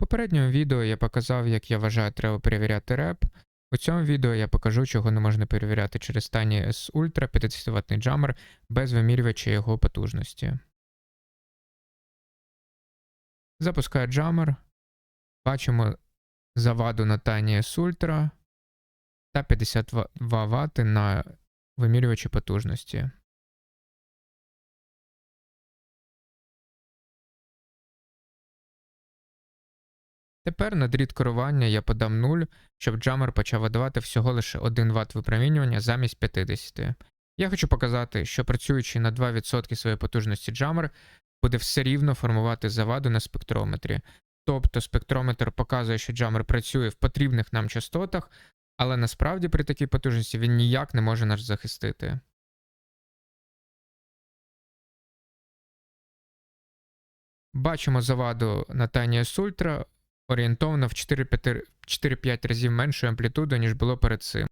попередньому відео я показав, як я вважаю, треба перевіряти реп. У цьому відео я покажу, чого не можна перевіряти через стані S Ultra 50 ваттний джамер без вимірювача його потужності. Запускаю джамер. Бачимо заваду на Tiny S Ultra та 52 Вт на вимірювачі потужності. Тепер на дріт керування я подам 0, щоб джамер почав видавати всього лише 1 Вт випромінювання замість 50. Я хочу показати, що працюючи на 2% своєї потужності джамер буде все рівно формувати заваду на спектрометрі. Тобто спектрометр показує, що джамер працює в потрібних нам частотах, але насправді при такій потужності він ніяк не може нас захистити. Бачимо заваду на Tiny S Ultra орієнтовно в 4-5 разів меншою амплітудою, ніж було перед цим.